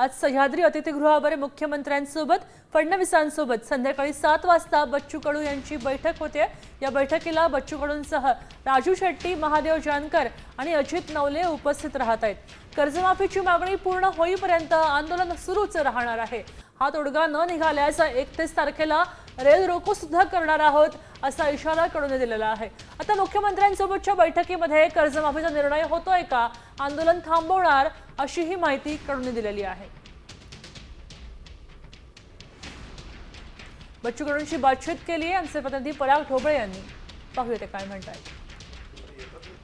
आज सह्याद्री अतिथीगृहावर मुख्यमंत्र्यांसोबत फडणवीसांसोबत संध्याकाळी सात वाजता बच्चू कडू यांची बैठक होते. या बैठकीला बच्चू कडूंसह राजू शेट्टी महादेव जानकर आणि अजित नवले उपस्थित राहत आहेत कर्जमाफीची मागणी पूर्ण होईपर्यंत आंदोलन सुरूच राहणार आहे. हा तोडगा न निघाल्यास एकतीस तारखेला रेल रोको सुद्धा करणार आहोत असा इशारा कडून दिलेला आहे. आता मुख्यमंत्र्यांसोबतच्या बैठकीमध्ये कर्जमाफीचा निर्णय होतोय का? आंदोलन थांबवणार अशी ही माहिती कडून दिलेली आहे. बच्चू कडूंशी बातचीत केली. आहे आमचे प्रतिनिधी पराग ढोबळे यांनी. पाहूया ते काय म्हणतात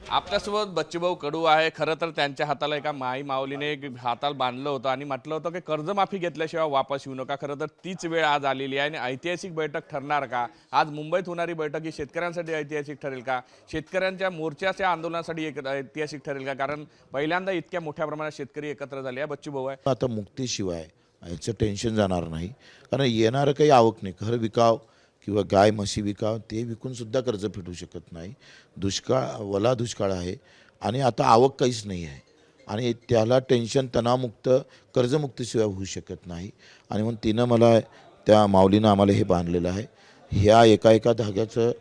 आपल्यासोबत बच्चूभाऊ कडू आहे. खरं तर त्यांच्या हाताला एका माई माऊलीने हाताला बांधलं होतं आणि म्हटलं होतं की कर्जमाफी घेतल्याशिवाय वापस येऊ नका. खरं तर तीच वेळ आज आलेली आहे आणि ऐतिहासिक बैठक ठरणार का? आज मुंबईत होणारी बैठक ही शेतकऱ्यांसाठी ऐतिहासिक ठरेल का? शेतकऱ्यांच्या मोर्चाच्या आंदोलनासाठी एक ऐतिहासिक ठरेल का? कारण पहिल्यांदा इतक्या मोठ्या प्रमाणात शेतकरी एकत्र झाले. आहे बच्चूभाऊ आहे. आता मुक्तीशिवाय याचं टेन्शन जाणार नाही. कारण येणारं काही आवक नाही. खरं विकाव किंवा गाय म्हशी विकाव ते विकूनसुद्धा कर्ज फेडू शकत नाही. दुष्काळ वला दुष्काळ आहे. आणि आता आवक काहीच नाही आहे. आणि त्याला टेन्शन तणावमुक्त कर्जमुक्तीशिवाय होऊ शकत नाही. आणि म्हणून तिनं मला त्या माऊलीनं आम्हाला हे बांधलेलं आहे. ह्या एका एका धाग्याचं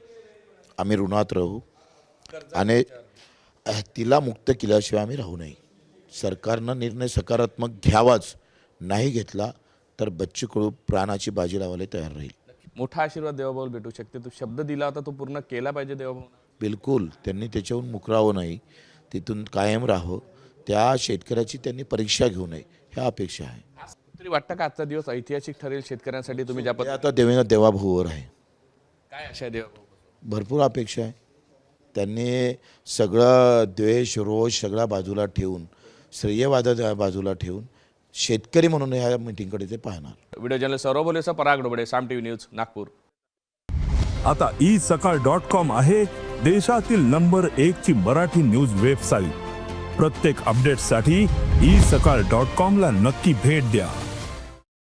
आम्ही ऋणात राहू. आणि तिला मुक्त केल्याशिवाय आम्ही राहू नाही. सरकारनं निर्णय सकारात्मक घ्यावाच नाही घेतला तर बच्चू कडू प्राणाची बाजी लावायला तयार राहील. मोठा आशीर्वाद देवाभाऊ भेटू शकते. तू शब्द दिला होता तो पूर्ण केला पाहिजे देवाभाऊ बिलकुल. त्यांनी त्याच्याहून मुकरावं नाही. तिथून कायम राहावं. त्या शेतकऱ्याची त्यांनी परीक्षा घेऊ नये. ह्या अपेक्षा आहे. तरी वाटतं का आजचा दिवस ऐतिहासिक ठरेल शेतकऱ्यांसाठी? तुम्ही ज्या ते पद्धतीने आता देवेंद्र देवाभाऊवर आहे. काय आशा आहे देवाभाऊ भरपूर अपेक्षा आहे. त्यांनी सगळं द्वेष रोष सगळा बाजूला ठेवून श्रेयवादा बाजूला ठेवून शेतकरी म्हणून ह्या मिटिंगकडे ते पाहणार. व्हिडिओ जर्नलिस्ट सौरभ बोलेसह पराग डोबडे साम टीव्ही न्यूज नागपूर. आता ई सकाळ डॉट कॉम आहे देशातील नंबर एक ची मराठी न्यूज वेबसाईट. प्रत्येक अपडेटसाठी ई सकाळ डॉट कॉम ला नक्की भेट द्या.